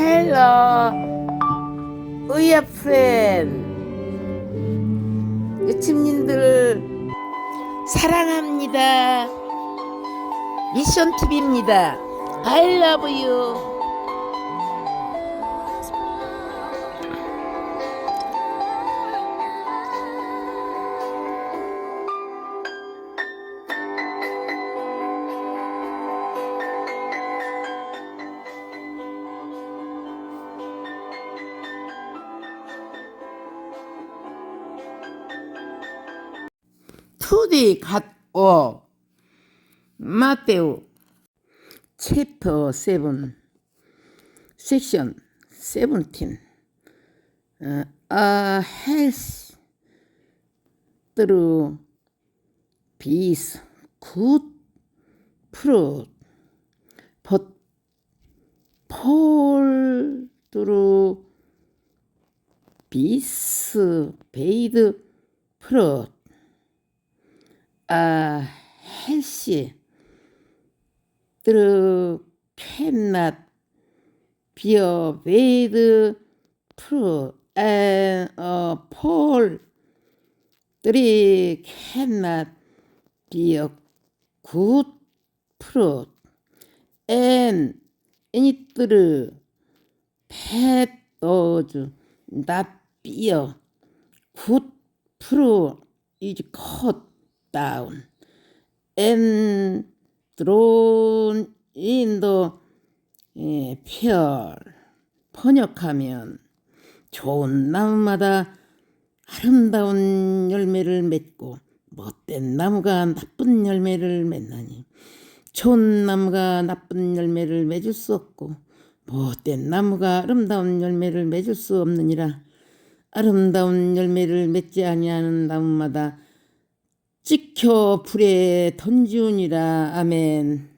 헬로 우야 프렌 유치민들 사랑합니다. 미션 TV입니다. I love you 투디 갓오 마테오 챕터 7 섹션 17 어, 아 헬스 through peace good fruit but fall through peace bad fruit 아 헬시 bad fruit and a fall three cannot be a good fruit and any through bad does not be a good fruit is cut down and 별. 번역하면 좋은 나무마다 아름다운 열매를 맺고 못된 나무가 나쁜 열매를 맺나니 좋은 나무가 나쁜 열매를 맺을 수 없고 못된 나무가 아름다운 열매를 맺을 수 없느니라. 아름다운 열매를 맺지 아니하는 나무마다 찍혀 불에 던지우니라. 아멘